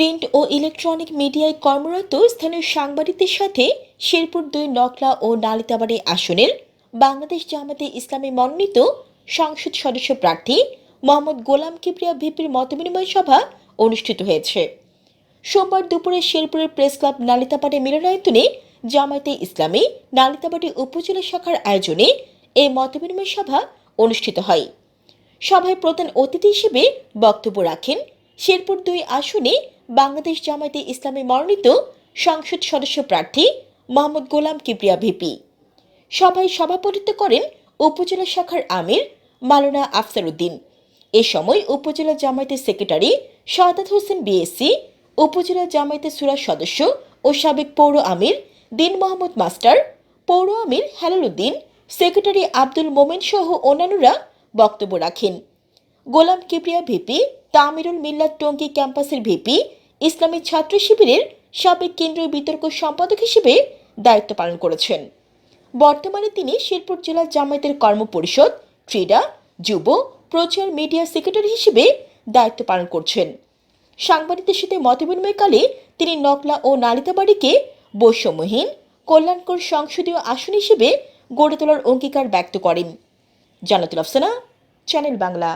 Print ও electronic মিডিয়ায় কর্মরত স্থানীয় সাংবাদিকদের সাথে শেরপুর দুই নকলা ও নালিতাবাড়ি আসনের বাংলাদেশ জামাতে ইসলামী মনোনীত সংসদ সদস্য প্রার্থী মোহাম্মদ গোলাম কিবরিয়া ভিপির মতবিনিময় সভা অনুষ্ঠিত হয়েছে। সোমবার দুপুরে শেরপুরের প্রেস ক্লাব নালিতাবাড়ি মিলনায়তনে জামায়াতে ইসলামী নালিতাবাড়ি উপজেলা শাখার আয়োজনে এই মতবিনিময় সভা অনুষ্ঠিত হয়। সভায় প্রধান অতিথি হিসেবে বক্তব্য রাখেন শেরপুর দুই আসনে বাংলাদেশ জামায়াতে ইসলামী মনোনীত সংসদ সদস্য প্রার্থী মোহাম্মদ গোলাম কিবরিয়া ভিপি। সভায় সভাপতিত্ব করেন উপজেলা শাখার আমির মালানা আফসার উদ্দিন এ সময় উপজেলা জামায়াতের সেক্রেটারি সাদাত হোসেন বিএসসি, উপজেলা জামায়াতের সুরা সদস্য ও সাবেক পৌর আমির দিন মোহাম্মদ মাস্টার, পৌর আমির হেলাল উদ্দিন, সেক্রেটারি আব্দুল মোমেন সহ অন্যান্যরা বক্তব্য রাখেন। গোলাম কিবরিয়া ভিপি, তামিরুল মিল্লাত টঙ্গী ক্যাম্পাসের ভিপি, ইসলামী ছাত্র শিবিরের সাবেক কেন্দ্রীয় বিতর্ক সম্পাদক হিসেবে দায়িত্ব পালন করেছেন। বর্তমানে তিনি শেরপুর জেলা জামায়াতের কর্মপরিষদ, ক্রীড়া, যুব, প্রচার মিডিয়া সেক্রেটারি হিসেবে দায়িত্ব পালন করছেন। সাংবাদিকদের সাথে মতবিনিময়কালে তিনি নকলা ও নালিতাবাড়িকে বৈষম্যহীন, কল্যাণকর সংসদীয় আসন হিসেবে গড়ে তোলার অঙ্গীকার ব্যক্ত করেন। জানাতুল আফসানা, চ্যানেল বাংলা।